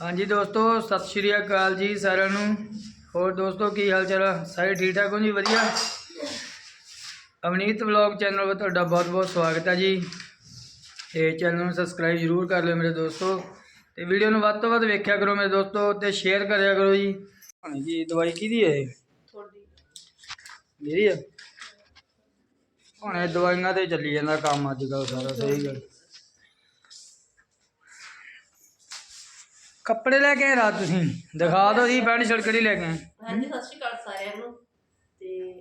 ਹਾਂਜੀ ਦੋਸਤੋ ਸਤਿ ਸ਼੍ਰੀ ਅਕਾਲ ਜੀ ਸਾਰਿਆਂ ਨੂੰ। ਹੋਰ ਦੋਸਤੋ ਕੀ ਹਾਲ ਚਾਲ ਆ? ਸਾਰੇ ਠੀਕ ਠਾਕ ਹੋ ਜੀ? ਵਧੀਆ? ਅਵਨੀਤ ਵਲੌਗ ਚੈਨਲ 'ਤੇ ਤੁਹਾਡਾ ਬਹੁਤ ਬਹੁਤ ਸਵਾਗਤ ਹੈ ਜੀ। ਤੇ ਚੈਨਲ ਨੂੰ ਸਬਸਕ੍ਰਾਈਬ ਜ਼ਰੂਰ ਕਰ ਲਿਓ ਮੇਰੇ ਦੋਸਤੋ। ਤੇ ਵੀਡੀਓ ਨੂੰ ਵੱਧ ਤੋਂ ਵੱਧ ਵੇਖਿਆ ਕਰੋ ਮੇਰੇ ਦੋਸਤੋ ਤੇ ਸ਼ੇਅਰ ਕਰਿਆ ਕਰੋ ਜੀ। ਹਾਂਜੀ ਦਵਾਈ ਕਿਹਦੀ ਹੈ ਇਹ? ਤੁਹਾਡੀ। ਮੇਰੀ ਆ? ਹੁਣ ਇਹ ਦਵਾਈਆਂ ਤੇ ਚੱਲੀ ਜਾਂਦਾ ਕੰਮ ਅੱਜ ਕੱਲ੍ਹ ਸਾਰਾ ਸਹੀ ਗੱਲ। ਕੱਪੜੇ ਲੈ ਕੇ ਆਏ ਰਾਤ ਤੁਸੀਂ? ਦਿਖਾ ਦਿਓ ਜੀ, ਪੈਂਟ ਸ਼ਰਟ ਕਿਹੜੀ ਲੈ ਕੇ ਆਏ? ਹਾਂਜੀ, ਸਤਿ ਸ਼੍ਰੀ ਅਕਾਲ ਸਾਰਿਆਂ ਨੂੰ। ਤੇ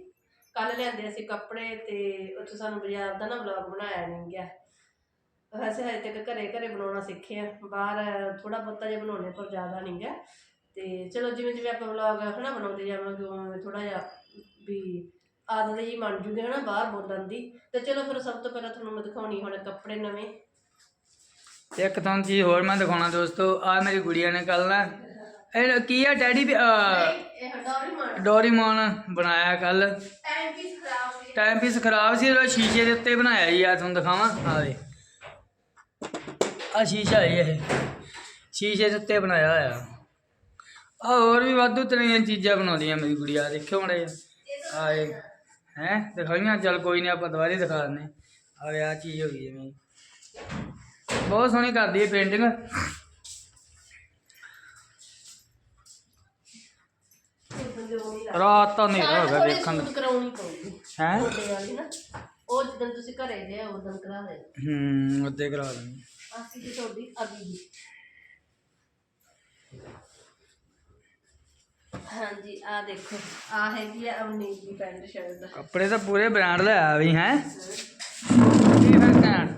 ਕੱਲ ਲਿਆਂਦੇ ਅਸੀਂ ਕੱਪੜੇ ਤੇ ਉੱਥੇ ਸਾਨੂੰ ਬਾਜ਼ਾਰ ਦਾ ਨਾ ਵਲੌਗ ਬਣਾਇਆ ਨਹੀਂ ਗਿਆ। ਵੈਸੇ ਹਜੇ ਤੱਕ ਘਰੇ ਘਰੇ ਬਣਾਉਣਾ ਸਿੱਖਿਆ। ਬਾਹਰ ਥੋੜਾ ਬਹੁਤਾ ਜਿਹਾ ਬਣਾਉਣੇ ਪਰ ਜ਼ਿਆਦਾ ਨਹੀਂ ਗਿਆ ਤੇ ਚਲੋ, ਜਿਵੇਂ ਜਿਵੇਂ ਆਪਾਂ ਵਲੌਗ ਹਨਾ ਬਣਾਉਂਦੇ ਜਾਵਾਂਗੇ, ਉਵੇਂ ਥੋੜਾ ਜਿਹਾ ਵੀ ਆਦਤ ਜੀ ਬਣ ਜੂਗੇ ਹਨਾ, ਬਾਹਰ ਬੋਲਣ ਦੀ। ਤੇ ਚਲੋ ਫਿਰ ਸਭ ਤੋਂ ਪਹਿਲਾਂ ਤੁਹਾਨੂੰ ਮੈਂ ਦਿਖਾਉਣੀ ਹੁਣ ਕੱਪੜੇ ਨਵੇਂ। ਇੱਕ ਤੁਹਾਨੂੰ ਚੀਜ਼ ਹੋਰ ਮੈਂ ਦਿਖਾਉਣਾ ਦੋਸਤੋ ਆ ਮੇਰੀ ਗੁੜੀਆ ਨੇ ਕੱਲ ਨਾ ਇਹ ਕੀ ਆ ਡੈਡੀ ਡੋਰੀਮੋਨ। ਬਣਾਇਆ ਕੱਲ ਟਾਈਮ ਪੀਸ ਖਰਾਬ ਹੋ ਟਾਈਮ ਪੀਸ ਖਰਾਬ ਸੀ ਉਹ ਸ਼ੀਸ਼ੇ ਦੇ ਉੱਤੇ ਬਣਾਇਆ ਜੀ ਆ ਤੁਹਾਨੂੰ ਦਿਖਾਵਾਂ ਆ ਦੇ ਆ ਸ਼ੀਸ਼ਾ ਹੈ ਇਹ। ਸ਼ੀਸ਼ੇ ਦੇ ਉੱਤੇ ਬਣਾਇਆ ਹੋਇਆ। ਆ ਹੋਰ ਵੀ ਵਾਧੂ ਤਰ੍ਹਾਂ ਚੀਜ਼ਾਂ ਬਣਾਉਂਦੀਆਂ ਮੇਰੀ ਗੁੜੀਆ ਦੇਖਿਓ ਮੜੇ ਆਏ ਹੈ ਦਿਖਾਈਆਂ? ਚੱਲ ਕੋਈ ਨਹੀਂ ਆਪਾਂ ਦੁਬਾਰੇ ਦਿਖਾ ਦਿੰਦੇ ਆ ਆ ਚੀਜ਼ ਹੋ ਗਈ ਜਿਵੇਂ ਬਹੁਤ ਸੋਹਣੀ ਕਰਦੀ ਹੈ ਪੇਂਟਿੰਗ ਰਾਤ ਤਾਂ ਹਨੇਰਾ ਹੋ ਗਿਆ ਵੇਖਣ ਨੂੰ। ਕਰਾਉਣੀ ਪਊਗੀ ਹੈ? ਉਹਦੇ ਵਾਲੀ ਨਾ ਉਹ ਜਦੋਂ ਤੁਸੀਂ ਘਰੇ ਗਏ ਉਦੋਂ ਕਰਾ ਦੇ ਹੂੰ ਅੱਧੇ ਕਰਾ ਦਿੰਦੇ ਅਸੀਂ ਜੀ ਤੁਹਾਡੀ ਅਗੀ ਦੀ। ਹਾਂਜੀ ਆ ਦੇਖੋ ਆ ਹੈਗੀ ਆ ਅਵਨੀਤ ਦੀ ਪੈਂਟ ਸ਼ਰਟ ਕੱਪੜੇ ਤਾਂ ਪੂਰੇ ਬ੍ਰਾਂਡ ਲੈ ਆ ਵੀ ਹੈ। ਕੀ ਫਿਰ ਕਹਿਣ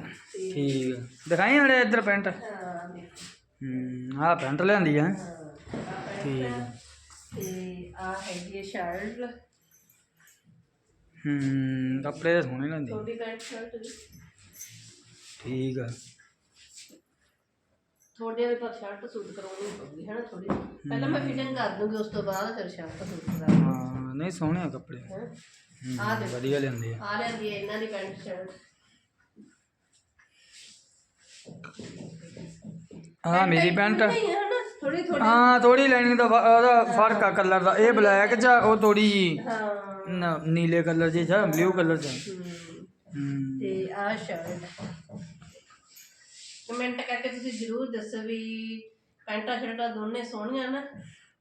ਠੀਕ ਆ। ਦਿਖਾਈ ਹੜੇ ਇੱਧਰ ਪੈਂਟ? ਹਾਂ ਆਹ ਪੈਂਟ ਲਿਆਂਦੀ ਆ। ਠੀਕ ਆ। ਤੇ ਆ ਹੈਗੀ ਹੈ ਸ਼ਰਟ। ਹੂੰ ਕੱਪੜੇ ਤਾਂ ਸੋਹਣੇ ਲੈਂਦੀ ਤੁਹਾਡੀ ਪੈਂਟ ਸ਼ਰਟ ਦੀ ਠੀਕ ਆ। ਤੁਹਾਡੇ ਵਾਲੀ ਪਰ ਸ਼ਰਟ ਸੂਟ ਕਰਾਉਣੀ ਪਊਗੀ ਹੈ ਨਾ ਥੋੜੀ ਪਹਿਲਾਂ ਮੈਂ ਫਿਟਿੰਗ ਕਰ ਦੂੰਗੀ ਉਸ ਤੋਂ ਬਾਅਦ ਫਿਰ ਸ਼ਰਟ ਸੂਟ ਕਰਾ ਹਾਂ ਨਹੀਂ ਸੋਹਣੇ ਆ ਕੱਪੜੇ। ਹਾਂ। ਹੂੰ, ਆਹ ਦੇਖੋ। ਵਧੀਆ ਲੈਂਦੇ ਆ। ਆ ਲੈਂਦੀ ਹੈ ਇਹਨਾਂ ਦੀ ਪੈਂਟ ਸ਼ਰਟ ਆਹ ਮੇਰੀ ਪੈਂਟ ਥੋੜੀ ਥੋੜੀ ਹਾਂ ਥੋੜੀ ਲਾਈਨਿੰਗ ਦਾ ਫ- ਉਹਦਾ ਫ਼ਰਕ ਆ ਕਲਰ ਦਾ। ਇਹ ਬਲੈਕ ਜਾਂ ਉਹ ਥੋੜੀ ਹਾਂ। ਨੀਲੇ ਕਲਰ ਜਾਂ ਬਲੂ ਕਲਰ ਦੀ ਹਮ, ਤੇ ਆ। ਸ਼ਰਟ ਕਮੈਂਟ ਕਰਕੇ ਤੁਸੀਂ ਜ਼ਰੂਰ ਦੱਸੋ ਵੀ ਪੈਂਟਾਂ ਸ਼ਰਟਾਂ ਦੋਨੇ ਸੋਹਣੀਆਂ ਨਾ।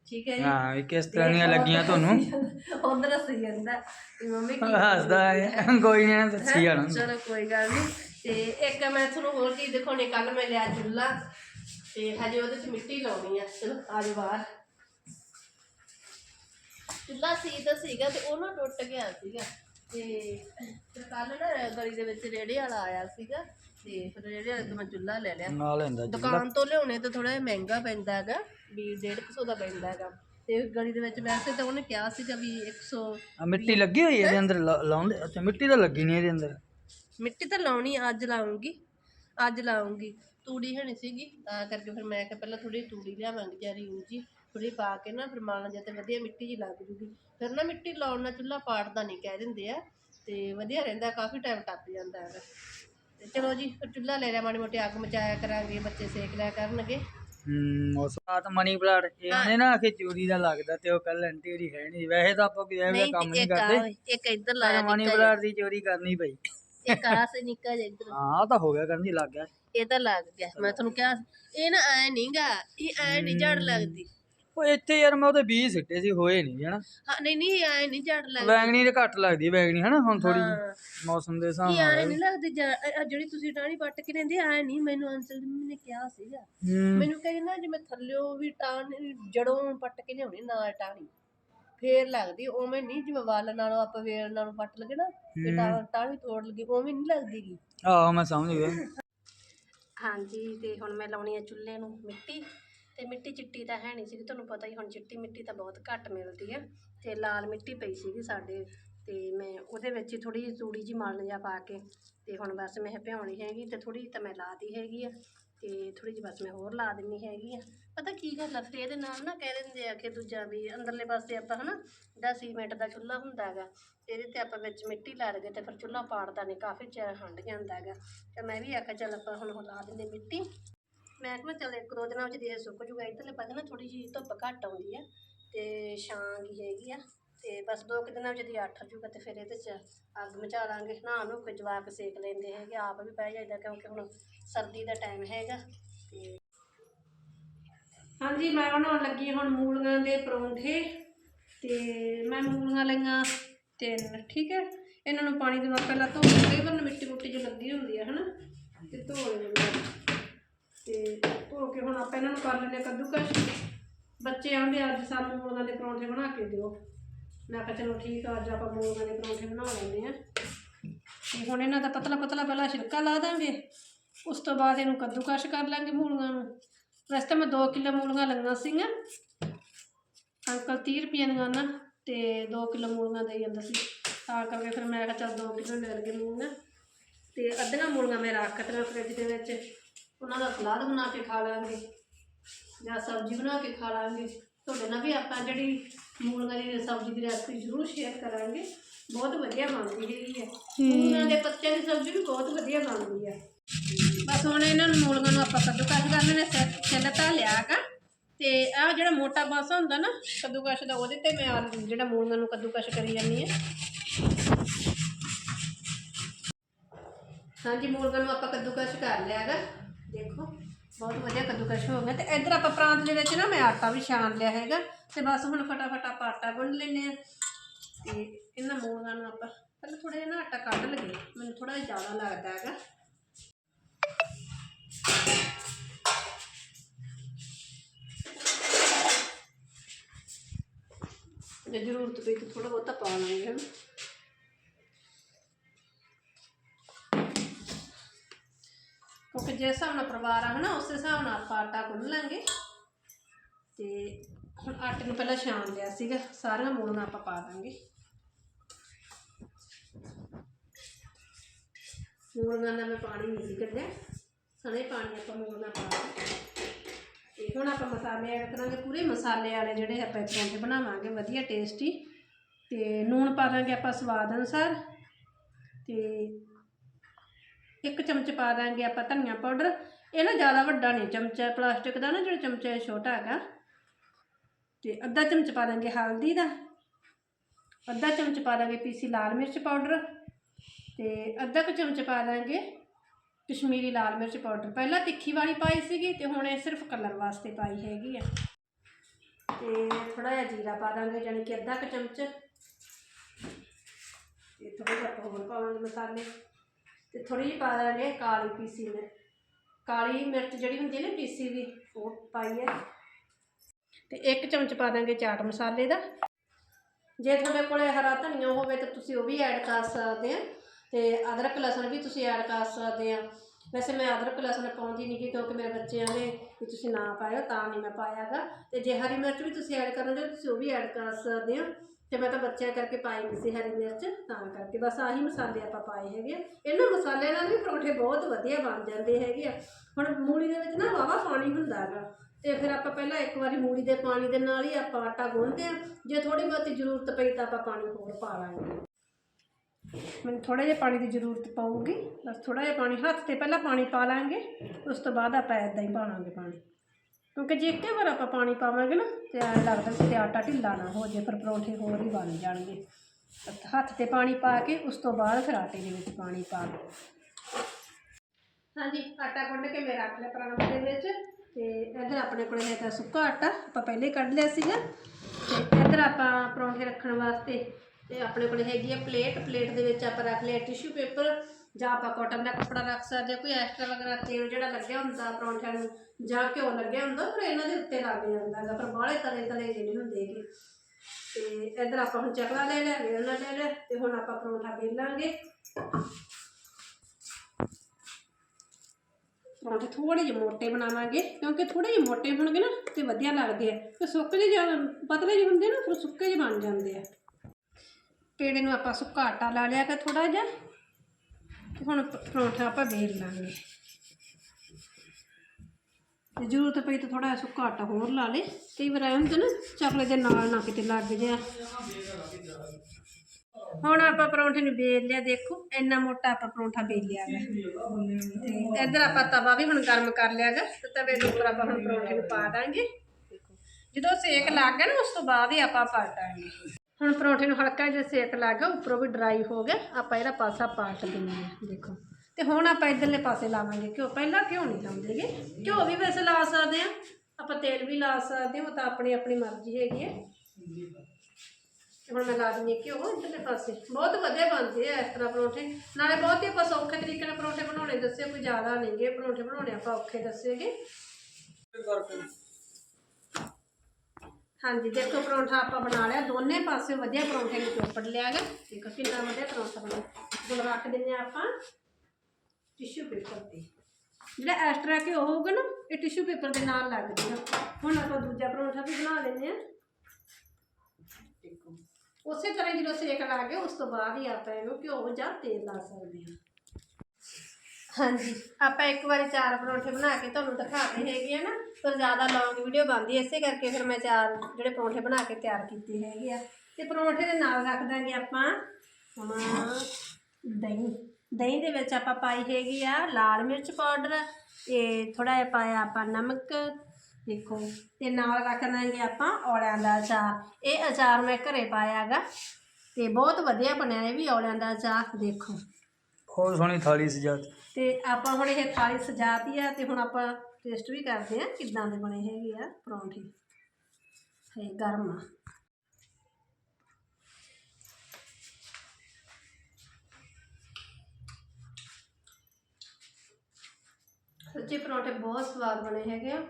ਠੀਕ ਹੈ ਜੀ? ਹਾਂ ਇਹ ਕਿਸ ਤਰ੍ਹਾਂ ਦੀਆਂ ਲੱਗੀਆਂ ਤੁਹਾਨੂੰ? ਉਧਰ ਹੱਸੀ ਜਾਂਦਾ। ਵੀ ਮੰਮੀ ਕੀ ਹੱਸਦਾ ਹੈ। ਕੋਈ ਨਹੀਂ ਦੱਸੀ ਜਾਣਾ। ਚਲੋ ਕੋਈ ਗੱਲ ਨਹੀਂ ਤੇ ਇੱਕ ਮੈਂ ਤੁਹਾਨੂੰ ਹੋਰ ਚੀਜ਼ ਦਿਖਾਉਣੀ ਕੱਲ ਮੈਂ ਲਿਆ ਚੁੱਲਾ ਤੇ ਹਜੇ ਉਹਦੇ 'ਚ ਮਿੱਟੀ ਲਾਉਣੀ ਆ। ਚਲੋ ਆ ਜਾਓ ਬਾਹਰ। ਚੁੱਲਾ ਸੀ ਤਾਂ ਸੀਗਾ ਤੇ ਉਹ ਨਾ ਟੁੱਟ ਗਿਆ ਸੀਗਾ। ਤੇ ਕੱਲ ਨਾ ਗਲੀ ਦੇ ਵਿੱਚ ਰੇੜੇ ਵਾਲਾ ਆਇਆ ਸੀਗਾ ਤੇ ਫਿਰ ਰੇੜੇ ਵਾਲੇ ਤੋਂ ਮੈਂ ਚੁੱਲਾ ਲੈ ਲਿਆ। ਨਾਲ ਲੈਂਦਾ ਜੀ ਦੁਕਾਨ ਤੋਂ ਲਿਆਉਣੇ ਤਾਂ ਥੋੜਾ ਜਿਹਾ ਮਹਿੰਗਾ ਪੈਂਦਾ ਹੈਗਾ ਵੀ 150 ਦਾ ਪੈਂਦਾ ਹੈਗਾ। ਤੇ ਗਲੀ ਦੇ ਵਿੱਚ ਵੈਸੇ ਤਾਂ ਉਹਨੇ ਕਿਹਾ ਸੀਗਾ ਵੀ 100 ਆ ਮਿੱਟੀ ਲੱਗੀ ਹੋਈ ਹੈ ਇਹਦੇ ਅੰਦਰ ਲਾ- ਲਾਉਂਦੇ ਅੱਛਾ ਮਿੱਟੀ ਤਾਂ ਲੱਗੀ ਨਹੀਂ ਇਹਦੇ ਅੰਦਰ। ਮਿੱਟੀ ਤਾਂ ਲਾਉਣੀ ਅੱਜ ਲਾਉਂਗੀ ਅੱਜ ਲਾਉਂਗੀ। ਤੂੜੀ ਹਣੀ ਸੀਗੀ ਤਾਂ ਕਰਕੇ ਫਿਰ ਮੈਂ ਕਿਹਾ ਪਹਿਲਾਂ ਥੋੜੀ ਤੂੜੀ ਲਿਆਵਾਂਗੀ ਜਾਰੀ ਜੀ। ਥੋੜੀ ਪਾ ਕੇ ਨਾ ਫਿਰ ਮਾਲਣਾ ਜਾਂ ਤੇ ਵਧੀਆ ਮਿੱਟੀ ਜੀ ਲੱਗ ਜੂਗੀ। ਫਿਰ ਨਾ ਮਿੱਟੀ ਲਾਉਣ ਨਾਲ ਚੁੱਲ੍ਹਾ ਪਾੜਦਾ ਨਹੀਂ ਕਹਿ ਦਿੰਦੇ ਆ ਤੇ ਵਧੀਆ ਰਹਿੰਦਾ ਕਾਫੀ ਟਾਈਮ ਟੱਪ ਜਾਂਦਾ ਹੈਗਾ ਤੇ ਚਲੋ ਜੀ ਫਿਰ ਚੁੱਲ੍ਹਾ ਲੈ ਲਿਆ ਮਾੜੀ ਮੋਟੀ ਅੱਗ ਮਚਾਇਆ ਕਰਾਂਗੇ ਬੱਚੇ ਸੇਕ ਲਿਆ ਕਰਨਗੇ। ਹੂੰ ਉਸ ਰਾਤ ਮਨੀ ਪਲਾਟ ਇਹਨੇ ਨਾ ਕਿ ਚੋਰੀ ਦਾ ਲੱਗਦਾ ਤੇ ਉਹ ਕੱਲ ਹੋਰੀ ਹੈ ਨਹੀਂ ਵੈਸੇ ਤਾਂ ਆਪਾਂ ਕੋਈ ਇਹੋ ਜਿਹਾ ਕੰਮ ਨਹੀਂ ਕਰਦੇ। ਇੱਕ ਇੱਧਰ ਪਰ ਮਨੀ ਪਲਾਟ ਦੀ ਚੋਰੀ ਕਰਨੀ ਪਈ। ਇੱਕ ਆ ਸੇ ਨਿੱਕਾ ਜਿਹਾ ਇੱਧਰ। ਹਾਂ ਉਹ ਤਾਂ ਹੋ ਗਿਆ ਕਰਨੀ ਲੱਗ ਗਿਆ। ਇਹ ਤਾਂ ਲੱਗ ਗਿਆ। ਮੈਂ ਤੁਹਾਨੂੰ ਕਿਹਾ ਸੀ, ਇਹ ਨਾ ਐ ਨਹੀਂਗਾ ਇਹ ਐ ਨਹੀਂ ਝੜ ਲੱਗਦੀ। ਉਹ ਇੱਥੇ ਯਾਰ ਮੈਂ ਉਹਦੇ 20 ਸਿੱਟੇ ਸੀ ਹੋਏ ਨਹੀਂ ਹਨਾ। ਹਾਂ ਨਹੀਂ ਨਹੀਂ ਐ ਨਹੀਂ ਝੜ ਲੱਗਦੀ। ਵੈਗਣੀ ਤੇ ਘੱਟ ਲੱਗਦੀ ਹੈ ਵੈਗਣੀ ਹਨਾ ਹੁਣ ਥੋੜੀ ਹਾਂ। ਮੌਸਮ ਦੇ ਹਿਸਾਬ ਇਹ ਨਾਲ। ਐ ਨਹੀਂ ਲੱਗਦੀ ਜ- ਇਹ- ਇਹ ਜਿਹੜੀ ਤੁਸੀਂ ਟਾਹਣੀ ਪੱਟ ਕੇ ਐ ਨਹੀਂ ਮੈਨੂੰ ਅੰਸਲ ਜੀ ਨੇ ਕਿਹਾ ਸੀਗਾ। ਹੂੰ। ਮੈਨੂੰ ਕਹਿੰਦੇ ਨਾ ਜਿਵੇਂ ਥੱਲਿਓ ਵੀ ਟਾਹਣੀ ਜੜੋਂ ਪੱਟ ਕੇ ਲਿਆਉਣੀ ਨਾਲ ਟਾਹਣੀ। ਫੇਰ ਲੱਗਦੀ ਉਵੇਂ ਨਹੀਂ ਜਿਵੇਂ ਵੱਲ ਨਾਲੋਂ ਆਪਾਂ ਵੇਲ ਨਾਲੋਂ ਪੱਟ ਲਗੇ ਨਾ ਤੇ ਟਾਹ- ਟਾਹਣੀ ਤੋੜ ਲਗੀ ਉਵੇਂ ਨਹੀਂ ਲੱਗਦੀ ਗੀ ਆਹੋ ਮੈਂ ਸਮਝ ਗਿਆ। ਹਾਂਜੀ ਤੇ ਹੁਣ ਮੈਂ ਲਾਉਣੀ ਆ ਚੁੱਲ੍ਹੇ ਨੂੰ ਮਿੱਟੀ ਤੇ ਮਿੱਟੀ ਚਿੱਟੀ ਤਾਂ ਹੈ ਨਹੀਂ ਸੀ ਤੁਹਾਨੂੰ ਪਤਾ ਹੀ ਹੁਣ ਚਿੱਟੀ ਮਿੱਟੀ ਤਾਂ ਬਹੁਤ ਘੱਟ ਮਿਲਦੀ ਹੈ ਤੇ ਲਾਲ ਮਿੱਟੀ ਪਈ ਸੀਗੀ ਸਾਡੇ ਤੇ ਮੈਂ ਉਹਦੇ ਵਿੱਚ ਥੋੜੀ ਜਿਹੀ ਤੂੜੀ ਜੀ ਮਲਣ ਜਾ ਪਾ ਕੇ ਤੇ ਹੁਣ ਬਸ ਮੈਂ ਭਿਉਣੀ ਹੈਗੀ ਤੇ ਥੋੜੀ ਤਾਂ ਮੈਂ ਲਾਤੀ ਹੈਗੀ ਆ। ਤੇ ਥੋੜੀ ਜਿਹੀ ਬਸ ਮੈਂ ਹੋਰ ਲਾ ਦਿੰਨੀ ਹੈਗੀ ਆ। ਪਤਾ ਕੀ ਗੱਲ ਆ ਫਿਰ ਇਹਦੇ ਨਾਲ ਨਾ ਕਹਿ ਦਿੰਦੇ ਆ ਕਿ ਦੂਜਾ ਵੀ ਅੰਦਰਲੇ ਪਾਸੇ ਆਪਾਂ ਹਨਾ ਜਿਹੜਾ ਸੀਮੈਂਟ ਦਾ ਚੁੱਲ੍ਹਾ ਹੁੰਦਾ ਹੈਗਾ ਤੇ ਇਹਦੇ ਤੇ ਆਪਾਂ ਵਿੱਚ ਮਿੱਟੀ ਲਾ ਲਈਏ ਤੇ ਫਿਰ ਚੁੱਲ੍ਹਾ ਪਾੜਦਾ ਨਹੀਂ ਕਾਫੀ ਚਿਰ ਹੰਡ ਜਾਂਦਾ ਹੈਗਾ। ਤੇ ਮੈਂ ਵੀ ਆਖਿਆ ਚੱਲ ਆਪਾਂ ਹੁਣ ਉਹ ਲਾ ਦਿੰਦੇ ਮਿੱਟੀ। ਮੈਂ ਕਿਹਾ ਚੱਲ ਇੱਕ ਦੋ ਦਿਨਾਂ ਵਿੱਚ ਦੇ ਸੁੱਕ ਜੂਗਾ, ਇੱਧਰਲੇ ਪਾਸੇ ਨਾ ਥੋੜੀ ਜਿਹੀ ਧੁੱਪ ਘੱਟ ਆਉਂਦੀ ਆ ਤੇ ਛਾਂ ਕੀ ਹੈਗੀ ਆ। ਤੇ ਬਸ ਦੋ ਕੁ ਦਿਨਾਂ ਵਿੱਚ ਦੀ ਅੱਠ ਜੂਗਾ ਤੇ ਫਿਰ ਇਹਦੇ 'ਚ ਅੱਗ ਮਚਾ ਲਾਂਗੇ ਨਹਾ ਨੂੰ ਕੇ ਜਵਾਕ ਸੇਕ ਲੈਂਦੇ ਹੈਗੇ, ਆਪ ਵੀ ਬਹਿ ਜਾਈਦਾ ਕਿਉਂਕਿ ਹੁਣ ਸਰਦੀ ਦਾ ਟਾਈਮ ਹੈਗਾ ਤੇ ਹਾਂਜੀ, ਮੈਂ ਬਣਾਉਣ ਲੱਗੀ ਹੁਣ ਮੂਲੀਆਂ ਦੇ ਪਰੌਂਠੇ ਤੇ ਮੈਂ ਮੂਲੀਆਂ ਲਈਆਂ ਤਿੰਨ, ਠੀਕ ਹੈ? ਇਹਨਾਂ ਨੂੰ ਪਾਣੀ ਦੇ ਨਾਲ ਪਹਿਲਾਂ ਧੋ ਕੇ ਕਈ ਵਾਰ ਮਿੱਟੀ ਮੁੱਟੀ ਜਿਹੀ ਲੱਗੀ ਹੁੰਦੀ ਹੈ, ਹਨਾ? ਤੇ ਧੋ ਲੈਂਦੇ ਤੇ ਧੋ ਕੇ ਹੁਣ ਆਪਾਂ ਇਹਨਾਂ ਨੂੰ ਕਰ ਲੈਂਦੇ ਹਾਂ ਕੱਦੂਕਸ਼। ਬੱਚੇ ਆਉਂਦੇ ਅੱਜ ਸਾਨੂੰ ਮੂਲੀਆਂ ਦੇ ਪਰੌਂਠੇ ਬਣਾ ਕੇ ਦਿਓ। ਮੈਂ ਕਿਹਾ ਚਲੋ ਠੀਕ ਆ, ਅੱਜ ਆਪਾਂ ਮੂਲੀਆਂ ਦੇ ਪਰੌਂਠੇ ਬਣਾ ਲੈਂਦੇ ਆ ਤੇ ਹੁਣ ਇਹਨਾਂ ਦਾ ਪਤਲਾ ਪਤਲਾ ਪਹਿਲਾਂ ਛਿਲਕਾ ਲਾ ਦਾਂਗੇ। ਉਸ ਤੋਂ ਬਾਅਦ ਇਹਨੂੰ ਕੱਦੂਕਸ਼ ਕਰ ਲਾਂਗੇ ਮੂਲੀਆਂ ਨੂੰ। ਵੈਸੇ ਤਾਂ ਮੈਂ 2 ਕਿਲੋ ਮੂਲੀਆਂ ਲਈਆਂ ਸੀਗੀਆਂ। ਅੰਕਲ 30 ਰੁਪਏ ਦੀਆਂ ਨਾ, ਤੇ 2 ਕਿਲੋ ਮੂਲੀਆਂ ਦੇ ਜਾਂਦਾ ਸੀ। ਤਾਂ ਕਰਕੇ ਫਿਰ ਮੈਂ ਕਿਹਾ ਚੱਲ 2 ਕਿਲੋ ਲੈ ਲਗੇ ਮੂਲੀਆਂ। ਤੇ ਅੱਧੀਆਂ ਮੂਲੀਆਂ ਮੈਂ ਰੱਖ ਦਿੱਤੀਆਂ ਫਰਿੱਜ ਦੇ ਵਿੱਚ। ਉਹਨਾਂ ਦਾ ਸਲਾਦ ਬਣਾ ਕੇ ਖਾ ਲਾਂਗੇ ਜਾਂ ਸਬਜ਼ੀ ਬਣਾ ਕੇ ਖਾ ਲਾਂਗੇ। ਤੁਹਾਡੇ ਨਾਲ ਵੀ ਆਪਾਂ ਜਿਹੜੀ ਮੂਲੀਆਂ ਦੀ ਸਬਜ਼ੀ ਦੀ ਰੈਸਪੀ ਜ਼ਰੂਰ ਸ਼ੇਅਰ ਕਰਾਂਗੇ। ਬਹੁਤ ਵਧੀਆ ਬਣਦੀ ਹੈਗੀ ਹੈ। ਮੂਲੀਆਂ ਦੇ ਪੱਤਿਆਂ ਦੀ ਸਬਜ਼ੀ ਵੀ ਬਹੁਤ ਵਧੀਆ ਬਣਦੀ ਹੈ ਬਸ ਹੁਣ ਇਹਨਾਂ ਨੂੰ ਮੂਲੀਆਂ ਨੂੰ ਆਪਾਂ ਕੱਦੂਕਸ਼ ਕਰਨੇ ਨੇ ਛਿੱਲ ਤਾਂ ਲਿਆ ਗਾ। ਤੇ ਆਹ ਜਿਹੜਾ ਮੋਟਾ ਬਾਸਾ ਹੁੰਦਾ ਨਾ ਕੱਦੂਕਸ਼ ਦਾ ਉਹਦੇ ਤੇ ਮੈਂ ਜਿਹੜਾ ਮੂਲੀਆਂ ਨੂੰ ਕੱਦੂਕਸ਼ ਕਰੀ ਜਾਂਦੀ ਹਾਂ ਹਾਂਜੀ ਮੂਲੀਆਂ ਨੂੰ ਆਪਾਂ ਕੱਦੂਕਸ਼ ਕਰ ਲਿਆ ਗਾ। ਦੇਖੋ। ਬਹੁਤ ਵਧੀਆ ਕੱਦੂਕਸ਼ ਹੋ ਗਿਆ। ਤੇ ਇੱਧਰ ਆਪਾਂ ਪ੍ਰਾਂਤ ਦੇ ਵਿੱਚ ਨਾ ਮੈਂ ਆਟਾ ਵੀ ਛਾਣ ਲਿਆ ਹੈਗਾ। ਤੇ ਬਸ ਹੁਣ ਫਟਾਫਟ ਆਪਾਂ ਆਟਾ ਗੁੰਨ ਲੈਨੇ ਆ ਤੇ ਇਹਨਾਂ ਮੂਲੀਆਂ ਨੂੰ ਆਪਾਂ ਪਹਿਲਾਂ ਥੋੜਾ ਜਿਹਾ ਨਾ ਆਟਾ ਕੱਢ ਲਈਏ। ਮੈਨੂੰ ਥੋੜਾ ਜਿਹਾ ਜ਼ਿਆਦਾ ਲੱਗਦਾ ਹੈਗਾ। ਜੇ ਜ਼ਰੂਰਤ ਪਈ ਤਾਂ ਥੋੜਾ ਬਹੁਤਾ ਪਾ ਲਾਂਗੇ। ਹਨਾ ਕਿਉਂਕਿ ਜਿਸ ਹਿਸਾਬ ਨਾਲ ਪਰਿਵਾਰ ਆ ਹਨਾ, ਉਸੇ ਹਿਸਾਬ ਨਾਲ ਆਪਾਂ ਆਟਾ ਗੁੰਨ ਲਾਂਗੇ। ਤੇ ਹੁਣ ਆਟੇ ਨੂੰ ਪਹਿਲਾਂ ਛਾਣ ਲਿਆ ਸੀਗਾ ਸਾਰੀਆਂ ਮੂਲੀਆਂ ਆਪਾਂ ਪਾ ਦਾਂਗੇ। ਮੂਲੀਆਂ ਦਾ ਮੈਂ ਪਾਣੀ ਨਹੀਂ ਸੀ ਕੱਢਿਆ। ਸਣੇ ਪਾਣੀ ਆਪਾਂ ਮੂਲੀਆਂ ਪਾ ਦਾਂਗੇ। ਤੇ ਹੁਣ ਆਪਾਂ ਮਸਾਲੇ ਐਡ ਕਰਾਂਗੇ, ਪੂਰੇ ਮਸਾਲੇ ਵਾਲੇ ਜਿਹੜੇ ਆਪਾਂ ਪਰੌਂਠੇ ਬਣਾਵਾਂਗੇ, ਵਧੀਆ ਟੇਸਟੀ ਤੇ ਨੂਣ ਪਾ ਦਾਂਗੇ ਆਪਾਂ ਸਵਾਦ ਅਨੁਸਾਰ। ਤੇ ਇੱਕ ਚਮਚ ਪਾ ਦਾਂਗੇ ਆਪਾਂ ਧਨੀਆ ਪਾਊਡਰ। ਇਹ ਨਾ ਜ਼ਿਆਦਾ ਵੱਡਾ ਨਹੀਂ, ਚਮਚਾ ਪਲਾਸਟਿਕ ਦਾ ਨਾ ਜਿਹੜਾ ਚਮਚਾ ਇਹ ਛੋਟਾ ਹੈਗਾ। ਤੇ ਅੱਧਾ ਚਮਚ ਪਾ ਦਾਂਗੇ ਹਲਦੀ ਦਾ। ਅੱਧਾ ਚਮਚ ਪਾ ਦਾਂਗੇ ਪੀਸੀ ਲਾਲ ਮਿਰਚ ਪਾਊਡਰ। ਤੇ ਅੱਧਾ ਕੁ ਚਮਚ ਪਾ ਦਾਂਗੇ ਕਸ਼ਮੀਰੀ ਲਾਲ ਮਿਰਚ ਪਾਊਡਰ। ਪਹਿਲਾਂ ਤਿੱਖੀ ਵਾਲੀ ਪਾਈ ਸੀਗੀ ਤੇ ਹੁਣ ਇਹ ਸਿਰਫ ਕਲਰ ਵਾਸਤੇ ਪਾਈ ਹੈਗੀ ਆ। ਤੇ ਥੋੜਾ ਜਿਹਾ ਜੀਰਾ ਪਾ ਦਾਂਗੇ ਯਾਨੀ ਕਿ ਅੱਧਾ ਕੁ ਚਮਚ। ਤੇ ਥੋੜਾ ਜਿਹਾ ਹੋਰ ਪਾਵਾਂਗੇ ਮਸਾਲੇ। ਤੇ ਥੋੜੀ ਜਿਹੀ ਪਾ ਦਾਂਗੇ ਕਾਲੀ ਪੀਸੀ ਮਿਰਚ ਕਾਲੀ ਮਿਰਚ ਜਿਹੜੀ ਹੁੰਦੀ ਹੈ ਨਾ ਪੀਸੀ ਦੀ, ਉਹ ਪਾਈ ਹੈ। ਤੇ ਇੱਕ ਚਮਚ ਪਾ ਦਾਂਗੇ ਚਾਟ ਮਸਾਲੇ ਦਾ। ਜੇ ਤੁਹਾਡੇ ਕੋਲੇ ਹਰਾ ਧਨੀਆ ਹੋਵੇ ਤਾਂ ਤੁਸੀਂ ਉਹ ਵੀ ਐਡ ਕਰ ਸਕਦੇ ਆ ਤੇ ਅਦਰਕ ਲਸਣ ਵੀ ਤੁਸੀਂ ਐਡ ਕਰ ਸਕਦੇ ਆ। ਵੈਸੇ ਮੈਂ ਅਦਰਕ ਲਸਣ ਪਾਉਂਦੀ ਨਹੀਂ ਕਿਉਂਕਿ ਮੇਰੇ ਬੱਚਿਆਂ ਨੇ ਵੀ ਤੁਸੀਂ ਨਾ ਪਾਇਓ ਤਾਂ ਨਹੀਂ ਮੈਂ ਪਾਇਆਗਾ। ਤੇ ਜੇ ਹਰੀ ਮਿਰਚ ਵੀ ਤੁਸੀਂ ਐਡ ਕਰੋਗੇ ਤੁਸੀਂ ਉਹ ਵੀ ਐਡ ਕਰ ਸਕਦੇ ਆ। ਤੇ ਮੈਂ ਤਾਂ ਬੱਚਿਆਂ ਕਰਕੇ ਪਾਈ ਨਹੀਂ ਸੀ ਹਰੀ ਮਿਰਚ, ਤਾਂ ਕਰਕੇ ਬਸ ਆਹੀ ਮਸਾਲੇ ਆਪਾਂ ਪਾਏ ਹੈਗੇ ਆ। ਇਹਨਾਂ ਮਸਾਲਿਆਂ ਨਾਲ ਵੀ ਪਰੌਂਠੇ ਬਹੁਤ ਵਧੀਆ ਬਣ ਜਾਂਦੇ ਹੈਗੇ ਆ। ਹੁਣ ਮੂਲੀ ਦੇ ਵਿੱਚ ਨਾ ਵਾਵਾ ਪਾਣੀ ਹੁੰਦਾ ਹੈਗਾ, ਤੇ ਫਿਰ ਆਪਾਂ ਪਹਿਲਾਂ ਇੱਕ ਵਾਰੀ ਮੂਲੀ ਦੇ ਪਾਣੀ ਦੇ ਨਾਲ ਹੀ ਆਪਾਂ ਆਟਾ ਗੁੰਨਦੇ ਆ। ਜੇ ਥੋੜੀ ਬਹੁਤੀ ਜ਼ਰੂਰਤ ਪਈ ਤਾਂ ਆਪਾਂ ਪਾਣੀ ਹੋਰ ਪਾ ਲਾਂਗੇ। ਮੈਨੂੰ ਥੋੜਾ ਜਿਹਾ ਪਾਣੀ ਦੀ ਜ਼ਰੂਰਤ ਪਊਗੀ, ਬਸ ਥੋੜਾ ਜਿਹਾ ਪਾਣੀ ਹੱਥ ਤੇ ਪਹਿਲਾਂ ਪਾਣੀ ਪਾ ਲਾਂਗੇ, ਉਸ ਤੋਂ ਬਾਅਦ ਆਪਾਂ ਇਦਾਂ ਹੀ ਪਾਵਾਂਗੇ ਪਾਣੀ। ਕਿਉਂਕਿ ਜੇ ਇੱਕੇ ਵਾਰ ਆਪਾਂ ਪਾਣੀ ਪਾਵਾਂਗੇ ਨਾ ਤੇ ਐਂ ਲੱਗਦਾ ਕਿ ਆਟਾ ਢਿੱਲਾ ਨਾ ਹੋ ਜੇ ਫਿਰ ਪਰੌਂਠੇ ਹੋਰ ਹੀ ਬਣ ਜਾਣਗੇ। ਹੱਥ ਤੇ ਪਾਣੀ ਪਾ ਕੇ ਉਸ ਤੋਂ ਬਾਅਦ ਫਿਰ ਆਟੇ ਦੇ ਵਿੱਚ ਪਾਣੀ ਪਾ ਲਓ ਹਾਂਜੀ, ਆਟਾ ਗੁੰਨ ਕੇ ਮੈਂ ਰੱਖ ਲਿਆ ਪਰਾਂਠੇ ਦੇ ਵਿੱਚ ਤੇ ਇੱਧਰ ਆਪਣੇ ਕੋਲ ਹੈ ਤਾਂ ਸੁੱਕਾ ਆਟਾ। ਆਪਾਂ ਪਹਿਲੇ ਕੱਢ ਲਿਆ ਸੀਗਾ ਤੇ ਇੱਧਰ ਆਪਾਂ ਪਰੌਂਠੇ ਰੱਖਣ ਵਾਸਤੇ ਤੇ ਆਪਣੇ ਕੋਲ ਹੈਗੀ ਹੈ ਪਲੇਟ ਪਲੇਟ ਦੇ ਵਿੱਚ ਆਪਾਂ ਰੱਖ ਲਿਆ ਟਿਸ਼ੂ ਪੇਪਰ ਜਾਂ ਆਪਾਂ ਕਾਟਨ ਦਾ ਕੱਪੜਾ ਰੱਖ ਸਕਦੇ ਹਾਂ ਕੋਈ ਐਕਸਟਰਾ ਵਗੈਰਾ ਤੇਲ ਜਿਹੜਾ ਲੱਗਿਆ ਹੁੰਦਾ ਪਰੌਂਠਿਆਂ ਨੂੰ ਜਾਂ ਘਿਓ ਲੱਗਿਆ ਹੁੰਦਾ ਫਿਰ ਇਹਨਾਂ ਦੇ ਉੱਤੇ ਲੱਗ ਜਾਂਦਾ ਹੈਗਾ, ਪਰ ਬਾਹਲੇ ਤਲੇ ਤਲੇ ਜਿਹੇ ਹੁੰਦੇ ਹੈਗੇ। ਤੇ ਇੱਧਰ ਆਪਾਂ ਹੁਣ ਚਕਲਾ ਲੈ ਲਿਆ, ਵੇਲਣਾ ਲੈ ਲਿਆ, ਤੇ ਹੁਣ ਆਪਾਂ ਪਰੌਂਠਾ ਵੇਲਾਂਗੇ ਪਰੌਂਠੇ ਥੋੜੇ ਜਿਹੇ ਮੋਟੇ ਬਣਾਵਾਂਗੇ, ਕਿਉਂਕਿ ਥੋੜੇ ਜਿਹੇ ਮੋਟੇ ਹੋਣਗੇ ਨਾ, ਤੇ ਵਧੀਆ ਲੱਗਦੇ ਆ। ਤੇ ਸੁੱਕ ਜਿਹੇ ਪਤਲੇ ਜਿਹੇ ਹੁੰਦੇ ਨਾ, ਫਿਰ ਸੁੱਕੇ ਜਿਹੇ ਬਣ ਜਾਂਦੇ ਆ। ਪੇੜੇ ਨੂੰ ਆਪਾਂ ਸੁੱਕਾ ਆਟਾ ਲਾ ਲਿਆ ਕਿ ਥੋੜਾ ਜਿਹਾ ਤੇ ਹੁਣ ਪਰੌਂਠਾ ਆਪਾਂ ਵੇਲ ਲਾਂਗੇ। ਤੇ ਜ਼ਰੂਰਤ ਪਈ ਤਾਂ ਥੋੜਾ ਸੁੱਕਾ ਆਟਾ ਹੋਰ ਲਾ ਲੇ। ਕਈ ਵਾਰ ਐਂ ਹੁੰਦਾ ਨਾ, ਚਕਲੇ ਦੇ ਨਾਲ ਨਾ ਕਿਤੇ ਲੱਗ ਜਾ ਹੁਣ ਆਪਾਂ ਪਰੌਂਠੇ ਨੂੰ ਵੇਲ ਲਿਆ, ਦੇਖੋ, ਇੰਨਾ ਮੋਟਾ ਆਪਾਂ ਪਰੌਂਠਾ ਵੇਲ ਲਿਆ ਗਾ ਤੇ ਇੱਧਰ ਆਪਾਂ ਤਵਾ ਵੀ ਹੁਣ ਗਰਮ ਕਰ ਲਿਆ ਗਾ, ਤੇ ਤਵੇ ਦੇ ਉੱਪਰ ਆਪਾਂ ਹੁਣ ਪਰੌਂਠੇ ਨੂੰ ਪਾ ਦਾਂਗੇ। ਜਦੋਂ ਸੇਕ ਲੱਗ ਗਿਆ ਨਾ, ਉਸ ਤੋਂ ਬਾਅਦ ਹੀ ਆਪਾਂ ਪਾ ਦਾਂਗੇ। ਹੁਣ ਪਰੌਂਠੇ ਨੂੰ ਹਲਕਾ ਜਿਹਾ ਸੇਕ ਲੱਗ ਗਿਆ ਉੱਪਰੋਂ ਵੀ ਡਰਾਈ ਹੋ ਗਿਆ ਆਪਾਂ ਇਹਦਾ ਪਾਸਾ ਪਾਟ ਦਿੰਦੇ ਆ ਦੇਖੋ। ਤੇ ਹੁਣ ਆਪਾਂ ਇਧਰਲੇ ਪਾਸੇ ਲਾਵਾਂਗੇ ਘਿਓ। ਪਹਿਲਾਂ ਘਿਓ ਨਹੀਂ ਲਾਉਂਦੇਗੇ ਘਿਓ ਵੀ ਵੈਸੇ ਲਾ ਸਕਦੇ ਆ ਆਪਾਂ ਤੇਲ ਵੀ ਲਾ ਸਕਦੇ ਹਾਂ। ਉਹ ਤਾਂ ਆਪਣੀ ਆਪਣੀ ਮਰਜ਼ੀ ਹੈਗੀ ਹੈ। ਹੁਣ ਮੈਂ ਲਾ ਦਿੰਦੀ ਹਾਂ ਘਿਓ ਇਧਰਲੇ ਪਾਸੇ। ਬਹੁਤ ਵਧੀਆ ਬਣਦੇ ਆ ਇਸ ਤਰ੍ਹਾਂ ਪਰੌਂਠੇ। ਨਾਲੇ ਬਹੁਤ ਹੀ ਆਪਾਂ ਸੌਖੇ ਤਰੀਕੇ ਨਾਲ ਪਰੌਂਠੇ ਬਣਾਉਣੇ। ਦੱਸੇ ਕੋਈ ਜ਼ਿਆਦਾ ਨਹੀਂਗੇ ਪਰੌਂਠੇ ਬਣਾਉਣੇ ਆਪਾਂ ਔਖੇ ਦੱਸੇਗੇ। ਹਾਂਜੀ, ਦੇਖੋ ਪਰੌਂਠਾ ਆਪਾਂ ਬਣਾ ਲਿਆ। ਦੋਨੇ ਪਾਸੇ ਵਧੀਆ ਪਰੌਂਠੇ ਨੂੰ ਚੋਪੜ ਲਿਆ ਗਾ ਦੇਖੋ ਕਿੰਨਾ ਵਧੀਆ ਪਰੌਂਠਾ ਬਣਿਆ ਹੁਣ ਰੱਖ ਦਿੰਦੇ ਹਾਂ ਆਪਾਂ ਟਿਸ਼ੂ ਪੇਪਰ ਤੇ। ਜਿਹੜਾ ਐਕਸਟਰਾ ਕਿ ਹੋਊਗਾ ਨਾ, ਇਹ ਟਿਸ਼ੂ ਪੇਪਰ ਦੇ ਨਾਲ ਲੱਗ ਜਾਏਗਾ ਹੁਣ ਆਪਾਂ ਦੂਜਾ ਪਰੌਂਠਾ ਵੀ ਬਣਾ ਲੈਂਦੇ ਆ ਦੇਖੋ। ਉਸੇ ਤਰ੍ਹਾਂ ਜਦੋਂ ਸੇਕ ਲਾ ਕੇ ਉਸ ਤੋਂ ਬਾਅਦ ਹੀ ਆਪਾਂ ਇਹਨੂੰ ਘਿਓ ਜਾਂ ਤੇਲ ਲਾ ਸਕਦੇ ਹਾਂ। ਹਾਂਜੀ। ਆਪਾਂ ਇੱਕ ਵਾਰੀ ਚਾਰ ਪਰੌਂਠੇ ਬਣਾ ਕੇ ਤੁਹਾਨੂੰ ਦਿਖਾਤੇ ਹੈਗੇ ਆ ਨਾ। ਪਰ ਜ਼ਿਆਦਾ ਲੌਂਗ ਵੀਡੀਓ ਬਣਦੀ ਹੈ, ਇਸੇ ਕਰਕੇ ਫਿਰ ਮੈਂ ਚਾਰ ਜਿਹੜੇ ਪਰੌਂਠੇ ਬਣਾ ਕੇ ਤਿਆਰ ਕੀਤੇ ਹੈਗੇ ਆ। ਤੇ ਪਰੌਂਠੇ ਦੇ ਨਾਲ ਰੱਖ ਦਾਂਗੇ ਆਪਾਂ ਹੁਣ ਦਹੀਂ। ਦਹੀਂ ਦੇ ਵਿੱਚ ਆਪਾਂ ਪਾਈ ਹੈਗੀ ਆ ਲਾਲ ਮਿਰਚ ਪਾਊਡਰ ਤੇ ਥੋੜਾ ਜਿਹਾ ਪਾਇਆ ਆਪਾਂ ਨਮਕ ਦੇਖੋ। ਤੇ ਨਾਲ ਰੱਖ ਦਾਂਗੇ ਆਪਾਂ ਔਲਿਆਂ ਦਾ ਅਚਾਰ। ਇਹ ਅਚਾਰ ਮੈਂ ਘਰੇ ਪਾਇਆ ਹੈਗਾ ਤੇ ਬਹੁਤ ਵਧੀਆ ਬਣਿਆ ਇਹ ਵੀ ਔਲਿਆਂ ਦਾ ਅਚਾਰ ਦੇਖੋ। ਬਹੁਤ ਸੋਹਣੀ ਥਾਲੀ ਸਜਾਤੀ। ਤੇ ਆਪਾਂ ਹੁਣ ਇਹ ਥਾਲੀ ਸਜਾਤੀ ਆ ਤੇ ਹੁਣ ਆਪਾਂ ਟੇਸਟ ਵੀ ਕਰਦੇ ਆ ਕਿੱਦਾਂ ਦੇ ਬਣੇ ਹੈਗੇ ਆ ਪਰੌਂਠੇ। ਹੈ ਗਰਮ ਆ। ਸੱਚੇ ਪਰੌਂਠੇ ਬਹੁਤ ਸਵਾਦ ਬਣੇ ਹੈਗੇ ਆ।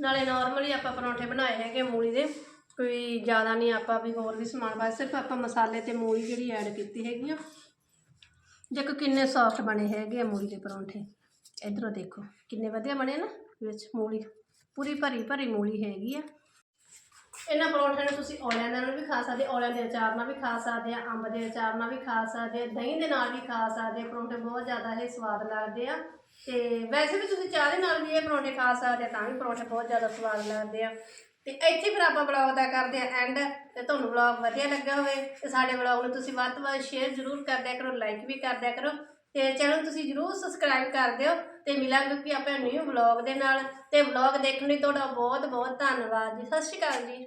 ਨਾਲੇ ਨਾਰਮਲੀ ਆਪਾਂ ਪਰੌਂਠੇ ਬਣਾਏ ਹੈਗੇ ਮੂਲੀ ਦੇ। ਕੋਈ ਜ਼ਿਆਦਾ ਨਹੀਂ ਆਪਾਂ ਵੀ ਹੋਰ ਵੀ ਸਮਾਨ ਪਾਇਆ, ਸਿਰਫ ਆਪਾਂ ਮਸਾਲੇ ਤੇ ਮੂਲੀ ਜਿਹੜੀ ਐਡ ਕੀਤੀ ਹੈਗੀ ਆ। ਦੇਖੋ ਕਿੰਨੇ ਸੌਫਟ ਬਣੇ ਹੈਗੇ ਆ ਮੂਲੀ ਦੇ ਪਰੌਂਠੇ। ਇਧਰੋਂ ਦੇਖੋ, ਕਿੰਨੇ ਵਧੀਆ ਬਣੇ ਨਾ, ਵਿੱਚ ਮੂਲੀ। ਪੂਰੀ ਭਰੀ ਭਰੀ ਮੂਲੀ ਹੈਗੀ ਆ। ਇਹਨਾਂ ਪਰੌਂਠਿਆਂ ਨੂੰ ਤੁਸੀਂ ਔਲਿਆਂ ਨਾਲ ਵੀ ਖਾ ਸਕਦੇ, ਔਲਿਆਂ ਦੇ ਅਚਾਰ ਨਾਲ ਵੀ ਖਾ ਸਕਦੇ ਆ, ਅੰਬ ਦੇ ਅਚਾਰ ਨਾਲ ਵੀ ਖਾ ਸਕਦੇ ਆ, ਦਹੀਂ ਦੇ ਨਾਲ ਵੀ ਖਾ ਸਕਦੇ ਆ। ਪਰੌਂਠੇ ਬਹੁਤ ਜ਼ਿਆਦਾ ਇਹ ਸਵਾਦ ਲੱਗਦੇ ਆ। ਤੇ ਵੈਸੇ ਵੀ ਤੁਸੀਂ ਚਾਹ ਦੇ ਨਾਲ ਵੀ ਇਹ ਪਰੌਂਠੇ ਖਾ ਸਕਦੇ ਆ, ਤਾਂ ਵੀ ਪਰੌਂਠੇ ਬਹੁਤ ਜ਼ਿਆਦਾ ਸਵਾਦ ਲੱਗਦੇ ਆ। ਤੇ ਇੱਥੇ ਫਿਰ ਆਪਾਂ ਬਲੌਗ ਦਾ ਕਰਦੇ ਆ ਐਂਡ ਤੇ ਤੁਹਾਨੂੰ ਬਲੌਗ ਵਧੀਆ ਲੱਗਾ ਹੋਵੇ, ਤੇ ਸਾਡੇ ਬਲੌਗ ਨੂੰ ਤੁਸੀਂ ਵੱਧ ਤੋਂ ਵੱਧ ਸ਼ੇਅਰ ਜ਼ਰੂਰ ਕਰਦਿਆ ਕਰੋ ਲਾਈਕ ਵੀ ਕਰਦਿਆ ਕਰੋ, ਤੇ ਚੈਨਲ ਤੁਸੀਂ ਜ਼ਰੂਰ ਸਬਸਕ੍ਰਾਈਬ ਕਰ ਦਿਓ, ਤੇ ਮਿਲਾਂਗੇ ਕਿ ਆਪਾਂ ਨਿਊ ਬਲੌਗ ਦੇ ਨਾਲ, ਤੇ ਬਲੌਗ ਦੇਖਣ ਲਈ ਤੁਹਾਡਾ ਬਹੁਤ ਬਹੁਤ ਧੰਨਵਾਦ ਜੀ, ਸਤਿ ਸ਼੍ਰੀ ਅਕਾਲ ਜੀ।